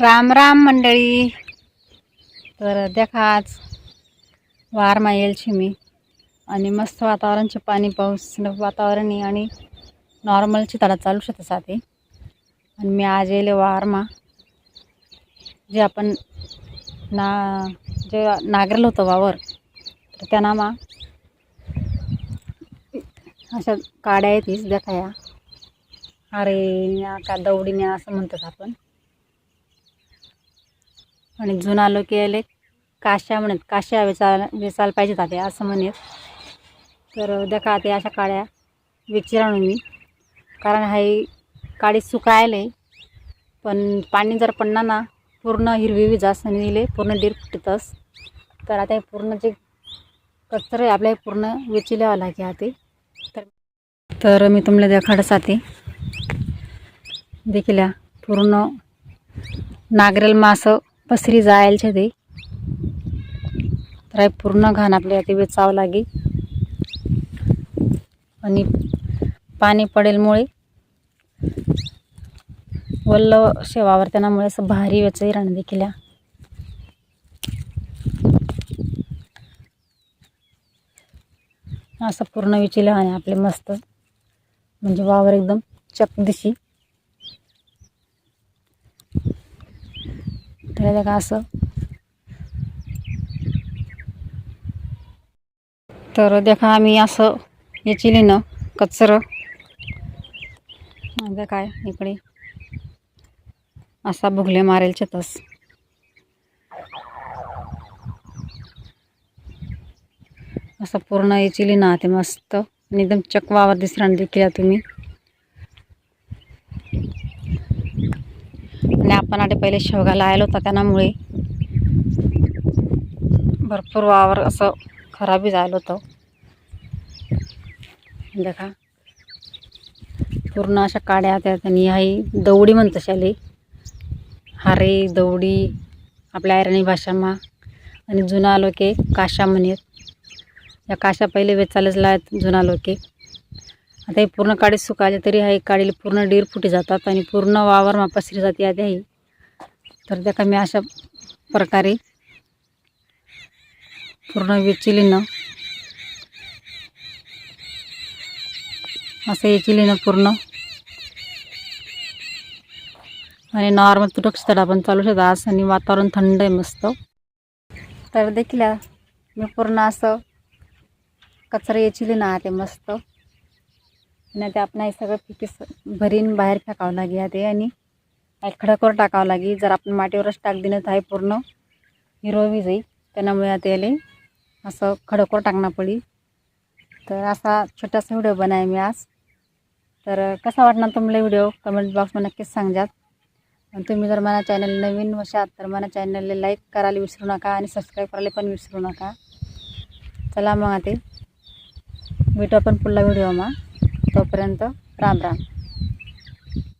राम राम मंडळी. तर देखा आज वारमा येलची मी. आणि मस्त वातावरणचे पाणी पाऊस वातावरण आणि नॉर्मल चिताडा चालू शकतं साथे. आणि मी आज येले वारमा. जे आपण ना जे नागरेल होतं वावर तर त्यांना मा अशा काड्या आहेत देखाया देखा या. अरे का दौडीने असं म्हणतात आपण. आणि जुना लोक यायले काश्या म्हणत काश्या वेचायला वेचायला पाहिजेत आता असं म्हणत. तर देखा ते अशा काळ्या विचार आणून मी कारण हाई काळी सुकायले पण पाणी जर पडणार ना पूर्ण हिरवी जास्त निले पूर्ण डीर फुटतस तर आता हे पूर्ण जे कचरं आहे आपल्या पूर्ण वेची लिहावं लागे आते. तर तर मी तुम्हाला देखाडसाठी देखील या पूर्ण नागरेल मासं पसरी जायला ते. तर पूर्ण घाण आपल्या ते वेचावं लागे आणि पाणी पडेलमुळे वल्ल शेवावर त्यामुळे असं भारी वेचही राहणं देखील असं पूर्ण विचिले आणि आपले मस्त. म्हणजे वावर एकदम चकदिशी तर का असं? तर देखा आम्ही असं याची लिहिणं कचरं. आता काय इकडे. असा भुगले मारेल छतस. असं पूर्ण याची लिहिणं ते मस्त. आणि एकदम चकवावर दिसणार देखील तुम्ही. आणि पहिले शेवगा लायला होता त्यामुळे भरपूर वावर असं खराबी झालं होतं. देखा. पूर्ण अशा काड्या त्या त्यांनी हाही दौडी म्हणतं शाली हारे दौडी आपल्या आयरणी भाषामा. आणि जुना लोके काशा म्हणत या काशा पहिले वेचायलाच लायत जुना लोके. आता हे पूर्ण काडी सुकायले तरी हा काडीला पूर्ण डीर फुटी जातात आणि पूर्ण वावर पसरी जाते आधी आहे तर त्या मी अशा प्रकारे पूर्ण वेचिलीनं. असं चिलीनं पूर्ण. आणि नॉर्मल तुटक स्थळा पण चालू शकतं आज आणि वातावरण थंड आहे मस्त. तर देखील मी पूर्ण असं कचरा याचिली ना ते मस्त. आणि ते आपण हे सगळं पिके भरीन बाहेर फेकावं लागेल ते. आणि खडकवर टाकावं लागेल. जर आपण मातीवरच टाक दिलं तर आहे पूर्ण हिरवी जाईल. त्यामुळे आता याला असं खडकवर टाकणं पडी तर असा छोटासा व्हिडिओ बनाय मी आज. तर कसा वाटणार तुम्हाला व्हिडिओ? कमेंट बॉक्समध्ये नक्कीच सांगजात. आणि तुम्ही जर मला चॅनल नवीन वशात तर मला चॅनलला लाईक करायला विसरू नका आणि सबस्क्राईब करायला पण विसरू नका. चला मग आता भेटू आपण पुढला व्हिडिओ मग तोपर्यंत राम राम.